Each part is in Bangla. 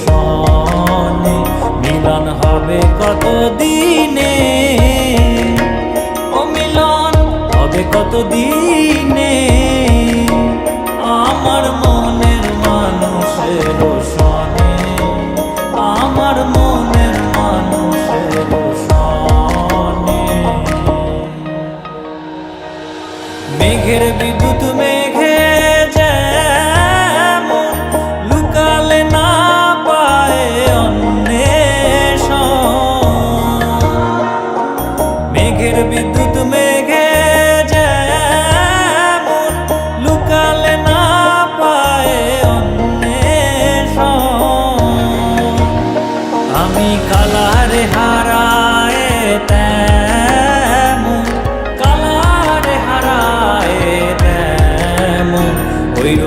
সনে মিলন হবে কত দিনে ও মিলন হবে কত দিনে আমার মনের মানুষের সনে আমার মনের মানুষের সনে মেঘের বিদ্যুৎ মেঘে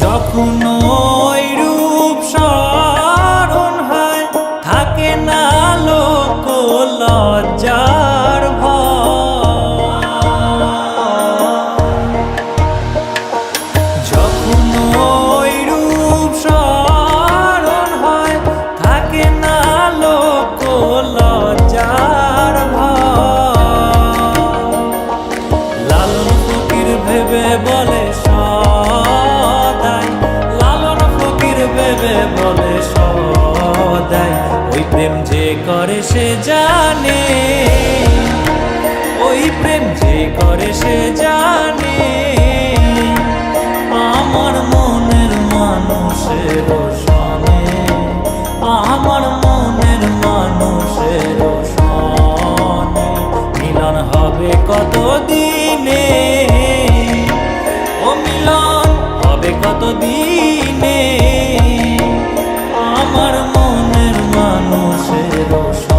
যখন চলে সদাই। ওই প্রেম যে করে সে জানে। ওই প্রেম যে করে সে জানে। আমার মনের মানুষের সনে আমার chegou